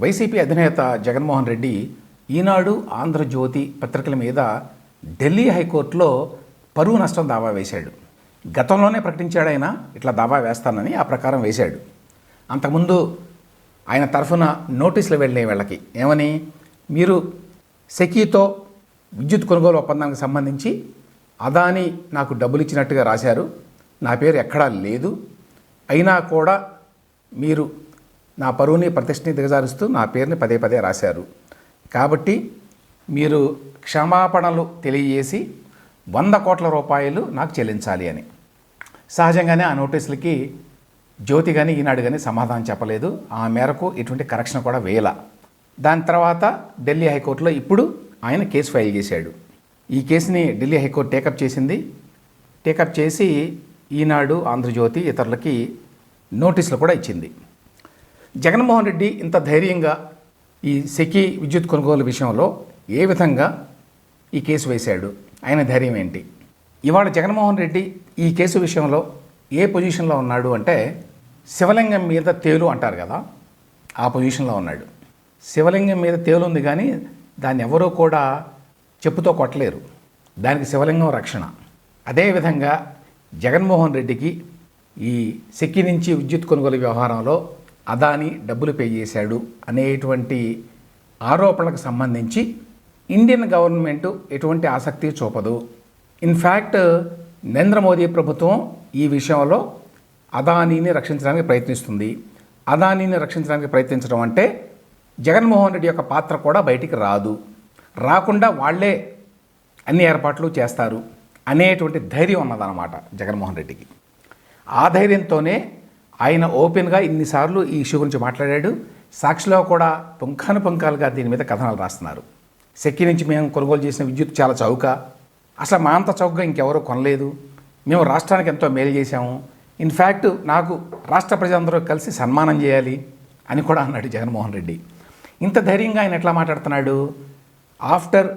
YCP అధినేత జగన్మోహన్ రెడ్డి ఈనాడు ఆంధ్రజ్యోతి పత్రికల మీద ఢిల్లీ హైకోర్టులో పరువు నష్టం దావా వేశాడు. గతంలోనే ప్రకటించాడు ఆయన ఇట్లా దావా వేస్తానని ఆ ప్రకారం వేశాడు. అంతకుముందు ఆయన తరఫున నోటీసులు వెళ్ళే వీళ్ళకి. ఏమని? మీరు సెకీతో విద్యుత్ కొనుగోలు ఒప్పందానికి సంబంధించి అదాని నాకు డబ్బులు ఇచ్చినట్టుగా రాశారు. నా పేరు ఎక్కడా లేదు. అయినా కూడా మీరు నా పరువుని ప్రతిష్టని దిగజారుస్తూ నా పేరుని పదే పదే రాశారు. కాబట్టి మీరు క్షమాపణలు తెలియజేసి వంద కోట్ల రూపాయలు నాకు చెల్లించాలి అని. సహజంగానే ఆ నోటీసులకి జ్యోతి కానీ ఈనాడు కానీ సమాధానం చెప్పలేదు. ఆ మేరకు ఎటువంటి కరెక్షన్ కూడా వేయల. దాని తర్వాత ఢిల్లీ హైకోర్టులో ఇప్పుడు ఆయన కేసు ఫైల్ చేశాడు. ఈ కేసుని Delhi high court take up చేసింది. టేకప్ చేసి ఈనాడు ఆంధ్రజ్యోతి ఇతరులకి నోటీసులు కూడా ఇచ్చింది. జగన్మోహన్ రెడ్డి ఇంత ధైర్యంగా ఈ సెకీ విద్యుత్ కొనుగోలు విషయంలో ఏ విధంగా ఈ కేసు వేశాడు? ఆయన ధైర్యం ఏంటి? ఇవాళ జగన్మోహన్ రెడ్డి ఈ కేసు విషయంలో ఏ పొజిషన్లో ఉన్నాడు అంటే శివలింగం మీద తేలు అంటారు కదా ఆ పొజిషన్లో ఉన్నాడు. శివలింగం మీద తేలు ఉంది కానీ దాన్ని ఎవరూ కూడా చెప్పుతో కొట్టలేరు. దానికి శివలింగం రక్షణ. అదేవిధంగా జగన్మోహన్ రెడ్డికి ఈ సెక్కి నుంచి విద్యుత్ కొనుగోలు వ్యవహారంలో అదాని డబ్బులు పే చేశాడు అనేటువంటి ఆరోపణలకు సంబంధించి ఇండియన్ గవర్నమెంట్ ఎటువంటి ఆసక్తి చూపదు. ఇన్ఫ్యాక్ట్ నరేంద్ర మోదీ ప్రభుత్వం ఈ విషయంలో అదానీని రక్షించడానికి ప్రయత్నిస్తుంది. అదానీని రక్షించడానికి ప్రయత్నించడం అంటే జగన్మోహన్ రెడ్డి యొక్క పాత్ర కూడా బయటికి రాదు. రాకుండా వాళ్ళే అన్ని ఏర్పాట్లు చేస్తారు అనేటువంటి ధైర్యం ఉన్నదన్నమాట జగన్మోహన్ రెడ్డికి. ఆ ధైర్యంతోనే ఆయన ఓపెన్గా ఇన్నిసార్లు ఈ ఇష్యూ గురించి మాట్లాడాడు. సాక్షిలో కూడా పుంఖాను పుంఖాలుగా దీని మీద కథనాలు రాస్తున్నారు. సెక్కి నుంచి మేము కొనుగోలు చేసిన విద్యుత్ చాలా చౌక. అసలు మా అంత చౌకగా ఇంకెవరూ కొనలేదు. మేము రాష్ట్రానికి ఎంతో మేలు చేశాము. ఇన్ఫ్యాక్ట్ నాకు రాష్ట్ర ప్రజలందరూ కలిసి సన్మానం చేయాలి అని కూడా అన్నాడు జగన్మోహన్ రెడ్డి. ఇంత ధైర్యంగా ఆయన ఎట్లా మాట్లాడుతున్నాడు? After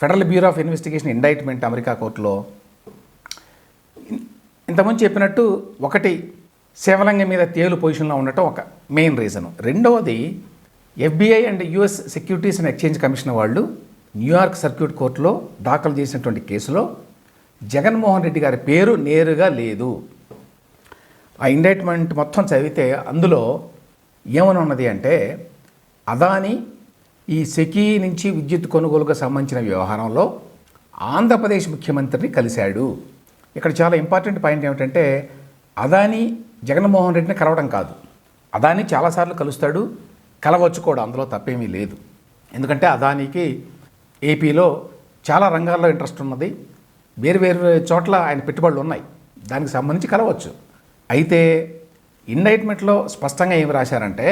federal bureau of investigation indictment America కోర్టులో ఇంతకుముందు చెప్పినట్టు ఒకటి శివలింగం మీద తేలు పొజిషన్లో ఉండటం ఒక మెయిన్ రీజన్. రెండవది FBI and US securities and exchange commission వాళ్ళు న్యూయార్క్ సర్క్యూట్ కోర్టులో దాఖలు చేసినటువంటి కేసులో జగన్మోహన్ రెడ్డి గారి పేరు నేరుగా లేదు. ఆ ఇండైట్మెంట్ మొత్తం చదివితే అందులో ఏమని ఉన్నది అంటే అదాని ఈ సెకీ నుంచి విద్యుత్ కొనుగోలుకు సంబంధించిన వ్యవహారంలో ఆంధ్రప్రదేశ్ ముఖ్యమంత్రిని కలిశాడు. ఇక్కడ చాలా ఇంపార్టెంట్ పాయింట్ ఏమిటంటే అదాని జగన్మోహన్ రెడ్డిని కలవడం కాదు. అదాని చాలాసార్లు కలుస్తాడు కలవచ్చు కూడా అందులో తప్పేమీ లేదు. ఎందుకంటే అదానికి ఏపీలో చాలా రంగాల్లో ఇంట్రెస్ట్ ఉన్నది. వేరు వేరు చోట్ల ఆయన పెట్టుబడులు ఉన్నాయి. దానికి సంబంధించి కలవచ్చు. అయితే ఇండైట్మెంట్లో స్పష్టంగా ఏమి రాశారంటే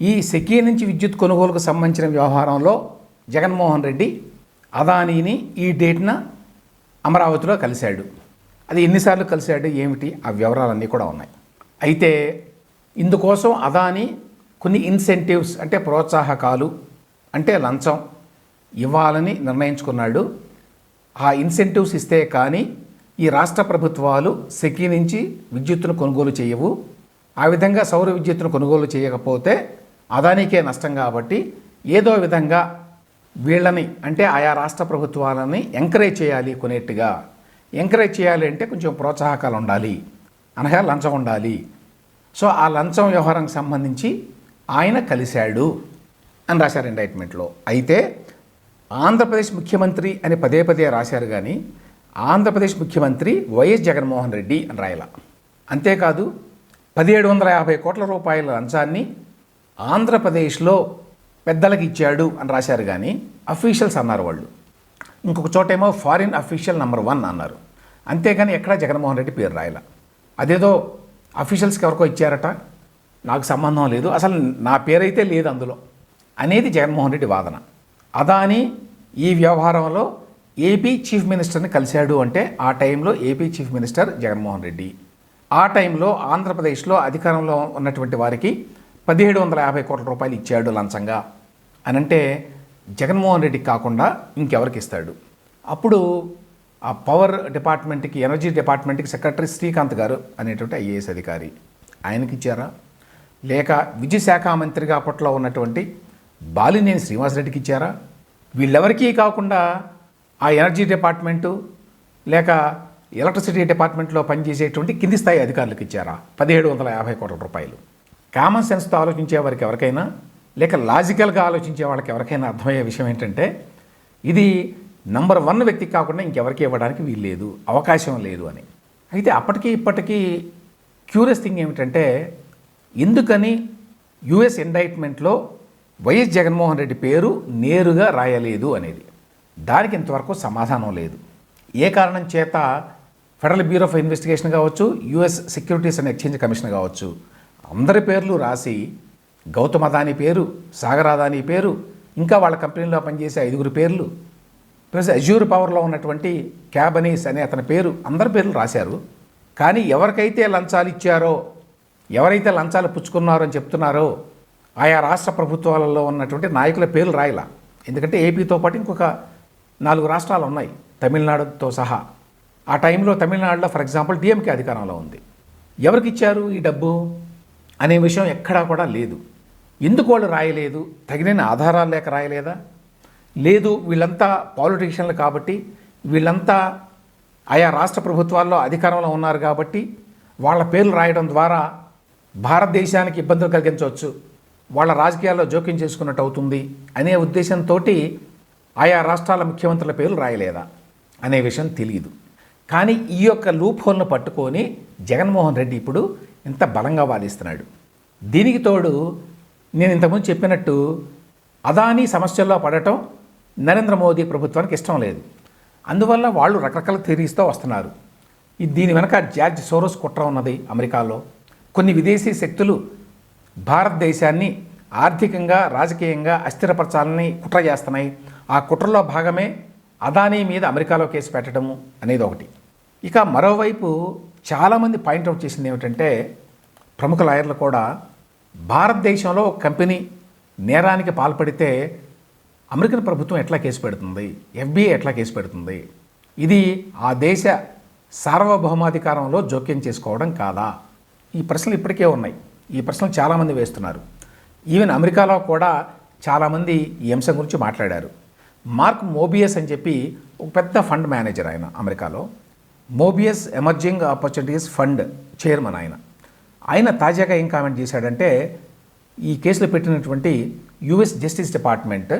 ఈ సెకీ నుంచి విద్యుత్ కొనుగోలుకు సంబంధించిన వ్యవహారంలో జగన్మోహన్ రెడ్డి అదానీని ఈ డేట్న అమరావతిలో కలిశాడు. అది ఎన్నిసార్లు కలిశాడు ఏమిటి? ఆ వివరాలన్నీ కూడా ఉన్నాయి. అయితే ఇందుకోసం అదాని కొన్ని ఇన్సెంటివ్స్ అంటే ప్రోత్సాహకాలు అంటే లంచం ఇవ్వాలని నిర్ణయించుకున్నాడు. ఆ ఇన్సెంటివ్స్ ఇస్తే కానీ ఈ రాష్ట్ర ప్రభుత్వాలు సెకీ నుంచి విద్యుత్తును కొనుగోలు చేయవు. ఆ విధంగా సౌర విద్యుత్తును కొనుగోలు చేయకపోతే అదానికే నష్టం కాబట్టి ఏదో విధంగా వీళ్ళని అంటే ఆయా రాష్ట్ర ప్రభుత్వాలని ఎంకరేజ్ చేయాలి కొనేట్టుగా ఎంకరేజ్ చేయాలి అంటే కొంచెం ప్రోత్సాహకాలు ఉండాలి. అనగా లంచం ఉండాలి. సో ఆ లంచం వ్యవహారానికి సంబంధించి ఆయన కలిశాడు అని రాశారు ఇండైట్మెంట్లో అయితే ఆంధ్రప్రదేశ్ ముఖ్యమంత్రి అని పదే పదే రాశారు కానీ ఆంధ్రప్రదేశ్ ముఖ్యమంత్రి వైఎస్ జగన్మోహన్ రెడ్డి అని రాయల. అంతేకాదు పదిహేడు వందల యాభై కోట్ల రూపాయల లంచాన్ని ఆంధ్రప్రదేశ్లో పెద్దలకు ఇచ్చాడు అని రాశారు కానీ అఫీషియల్స్ అన్నారు వాళ్ళు. ఇంకొక చోటేమో ఫారిన్ అఫీషియల్ నెంబర్ వన్ అన్నారు. అంతేగాని ఎక్కడా జగన్మోహన్ రెడ్డి పేరు రాయాల. అదేదో అఫీషియల్స్కి ఎవరికో ఇచ్చారట. నాకు సంబంధం లేదు. అసలు నా పేరైతే లేదు అందులో. అనేది జగన్మోహన్ రెడ్డి వాదన. అదాని ఈ వ్యవహారంలో ఏపీ చీఫ్ మినిస్టర్ని కలిశాడు అంటే ఆ టైంలో AP chief minister Jaganmohan Reddy. ఆ టైంలో ఆంధ్రప్రదేశ్లో అధికారంలో ఉన్నటువంటి వారికి పదిహేడు వందల యాభై కోట్ల రూపాయలు ఇచ్చాడు లంచంగా. అని అంటే జగన్మోహన్ రెడ్డికి కాకుండా ఇంకెవరికి ఇస్తాడు? అప్పుడు ఆ పవర్ డిపార్ట్మెంట్కి ఎనర్జీ డిపార్ట్మెంట్కి సెక్రటరీ శ్రీకాంత్ గారు అనేటువంటి ఐఏఎస్ అధికారి. ఆయనకి ఇచ్చారా లేక విద్యుశాఖ మంత్రిగా అప్పట్లో ఉన్నటువంటి బాలినేని శ్రీనివాసరెడ్డికి ఇచ్చారా వీళ్ళెవరికీ కాకుండా ఆ ఎనర్జీ డిపార్ట్మెంటు లేక ఎలక్ట్రిసిటీ డిపార్ట్మెంట్లో పనిచేసేటువంటి కింది స్థాయి అధికారులకు ఇచ్చారా పదిహేడు వందల యాభై కోట్ల రూపాయలు. కామన్ సెన్స్తో ఆలోచించే వారికి ఎవరికైనా లేక లాజికల్గా ఆలోచించే వాళ్ళకి ఎవరికైనా అర్థమయ్యే విషయం ఏంటంటే ఇది నంబర్ వన్ వ్యక్తికి కాకుండా ఇంకెవరికి ఇవ్వడానికి వీల్లేదు అవకాశం లేదు అని. అయితే అప్పటికి ఇప్పటికీ క్యూరియస్ థింగ్ ఏమిటంటే ఎందుకని యుఎస్ ఎండైట్మెంట్లో వైఎస్ జగన్మోహన్ రెడ్డి పేరు నేరుగా రాయలేదు అనేది. దానికి ఇంతవరకు సమాధానం లేదు. ఏ కారణం చేత ఫెడరల్ బ్యూరో ఆఫ్ ఇన్వెస్టిగేషన్ కావచ్చు US securities and exchange commission కావచ్చు అందరి పేర్లు రాసి గౌతమ్ అదాని పేరు సాగర్ అదాని పేరు ఇంకా వాళ్ళ కంపెనీలో పనిచేసే ఐదుగురు పేర్లు ప్లస్ అజ్యూర్ పవర్లో ఉన్నటువంటి క్యాబనీస్ అనే అతని పేరు అందరి పేర్లు రాశారు. కానీ ఎవరికైతే లంచాలు ఇచ్చారో ఎవరైతే లంచాలు పుచ్చుకున్నారో అని చెప్తున్నారో ఆయా రాష్ట్ర ప్రభుత్వాలలో ఉన్నటువంటి నాయకుల పేర్లు రాయలా. ఎందుకంటే ఏపీతో పాటు ఇంకొక నాలుగు రాష్ట్రాలు ఉన్నాయి తమిళనాడుతో సహా. ఆ టైంలో తమిళనాడులో ఫర్ ఎగ్జాంపుల్ డిఎంకే అధికారంలో ఉంది. ఎవరికి ఇచ్చారు ఈ డబ్బు అనే విషయం ఎక్కడా కూడా లేదు. ఎందుకు వాళ్ళు రాయలేదు? తగిన ఆధారాలు లేక రాయలేదా? లేదు వీళ్ళంతా పాలిటీషియన్లు కాబట్టి వీళ్ళంతా ఆయా రాష్ట్ర ప్రభుత్వాల్లో అధికారంలో ఉన్నారు కాబట్టి వాళ్ళ పేర్లు రాయడం ద్వారా భారతదేశానికి ఇబ్బందులు కలిగించవచ్చు వాళ్ళ రాజకీయాల్లో జోక్యం చేసుకున్నట్టు అవుతుంది అనే ఉద్దేశంతో ఆయా రాష్ట్రాల ముఖ్యమంత్రుల పేర్లు రాయలేదా అనే విషయం తెలియదు కానీ ఈ యొక్క లూప్ హోల్ను పట్టుకొని జగన్మోహన్ రెడ్డి ఇప్పుడు ఇంత బలంగా వాదిస్తున్నాడు. దీనికి తోడు నేను ఇంతకుముందు చెప్పినట్టు అదానీ సమస్యల్లో పడటం నరేంద్ర మోదీ ప్రభుత్వానికి ఇష్టం లేదు. అందువల్ల వాళ్ళు రకరకాల థిరీస్తో వస్తున్నారు. దీని వెనక జార్జ్ సోరోస్ కుట్ర ఉన్నది అమెరికాలో. కొన్ని విదేశీ శక్తులు భారతదేశాన్ని ఆర్థికంగా రాజకీయంగా అస్థిరపరచాలని కుట్ర చేస్తున్నాయి. ఆ కుట్రలో భాగమే అదానీ మీద అమెరికాలో కేసు పెట్టడము అనేది ఒకటి. ఇక మరోవైపు చాలామంది పాయింట్అవుట్ చేసింది ఏమిటంటే ప్రముఖ లాయర్లు కూడా భారతదేశంలో కంపెనీ నేరానికి పాల్పడితే అమెరికన్ ప్రభుత్వం ఎట్లా కేసు పెడుతుంది? ఎఫ్బిఐ ఎట్లా కేసు పెడుతుంది? ఇది ఆ దేశ సార్వభౌమాధికారంలో జోక్యం చేసుకోవడం కాదా? ఈ ప్రశ్నలు ఇప్పటికే ఉన్నాయి. ఈ ప్రశ్నలు చాలామంది వేస్తున్నారు. ఈవెన్ అమెరికాలో కూడా చాలామంది ఈ అంశం గురించి మాట్లాడారు. మార్క్ మోబియస్ అని చెప్పి ఒక పెద్ద ఫండ్ మేనేజర్ ఆయన అమెరికాలో. Mobius emerging opportunities fund chairman ఆయన. ఆయన తాజాగా ఏం కామెంట్ చేశాడంటే ఈ కేసులో పెట్టినటువంటి US justice department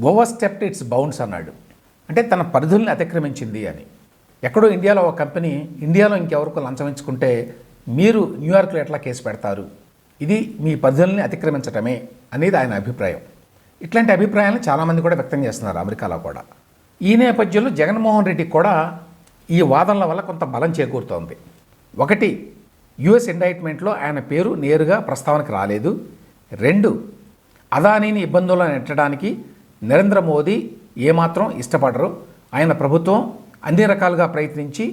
overstepped its bounds అన్నాడు. అంటే తన పరిధుల్ని అతిక్రమించింది అని. ఎక్కడో ఇండియాలో ఒక కంపెనీ ఇండియాలో ఇంకెవరికో లంచమించుకుంటే మీరు న్యూయార్క్లో ఎట్లా కేసు పెడతారు? ఇది మీ పరిధుల్ని అతిక్రమించటమే అనేది ఆయన అభిప్రాయం. ఇట్లాంటి అభిప్రాయాలను చాలామంది కూడా వ్యక్తం చేస్తున్నారు అమెరికాలో కూడా. ఈ నేపథ్యంలో జగన్మోహన్ రెడ్డికి కూడా ఈ వాదనల వల్ల కొంత బలం చేకూరుతోంది. ఒకటి యుఎస్ ఇండైట్మెంట్లో ఆయన పేరు నేరుగా ప్రస్తావనకు రాలేదు. రెండు అదానీని ఇబ్బందుల్లో నెట్టడానికి నరేంద్ర మోదీ ఏమాత్రం ఇష్టపడరు. ఆయన ప్రభుత్వం అన్ని రకాలుగా ప్రయత్నించి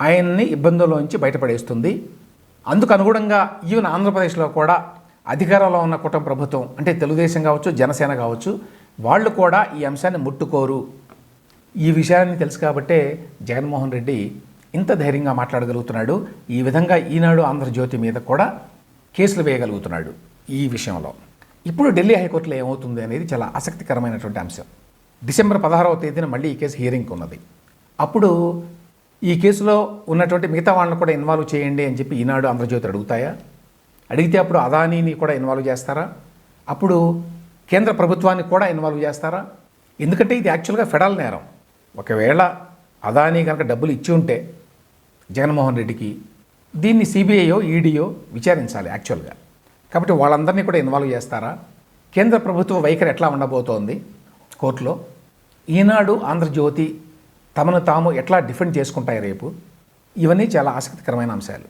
ఆయన్ని ఇబ్బందుల్లోంచి బయటపడేస్తుంది. అందుకు అనుగుణంగా ఈవెన్ ఆంధ్రప్రదేశ్లో కూడా అధికారంలో ఉన్న కుటుంబ ప్రభుత్వం అంటే తెలుగుదేశం కావచ్చు జనసేన కావచ్చు వాళ్ళు కూడా ఈ అంశాన్ని ముట్టుకోరు. ఈ విషయాన్ని తెలుసు కాబట్టే జగన్మోహన్ రెడ్డి ఇంత ధైర్యంగా మాట్లాడగలుగుతున్నాడు. ఈ విధంగా ఈనాడు ఆంధ్రజ్యోతి మీద కూడా కేసులు వేయగలుగుతున్నాడు ఈ విషయంలో. ఇప్పుడు ఢిల్లీ హైకోర్టులో ఏమవుతుంది అనేది చాలా ఆసక్తికరమైనటువంటి అంశం. డిసెంబర్ పదహారవ తేదీన మళ్ళీ ఈ కేసు హియరింగ్ ఉన్నది. అప్పుడు ఈ కేసులో ఉన్నటువంటి మిగతా వాళ్ళని కూడా ఇన్వాల్వ్ చేయండి అని చెప్పి ఈనాడు ఆంధ్రజ్యోతి అడుగుతాయా? అడిగితే అప్పుడు అదానీని కూడా ఇన్వాల్వ్ చేస్తారా? అప్పుడు కేంద్ర ప్రభుత్వాన్ని కూడా ఇన్వాల్వ్ చేస్తారా? ఎందుకంటే ఇది యాక్చువల్గా ఫెడరల్ నేరం. ఒకవేళ అదానీ కనుక డబ్బులు ఇచ్చి ఉంటే జగన్మోహన్ రెడ్డికి దీన్ని సిబిఐయో ఈడీయో విచారించాలి యాక్చువల్గా కాబట్టి వాళ్ళందరినీ కూడా ఇన్వాల్వ్ చేస్తారా? కేంద్ర ప్రభుత్వ వైఖరి ఎట్లా ఉండబోతోంది కోర్టులో? ఈనాడు ఆంధ్రజ్యోతి తమను తాము ఎట్లా డిఫెండ్ చేసుకుంటాయి రేపు? ఇవన్నీ చాలా ఆసక్తికరమైన అంశాలు.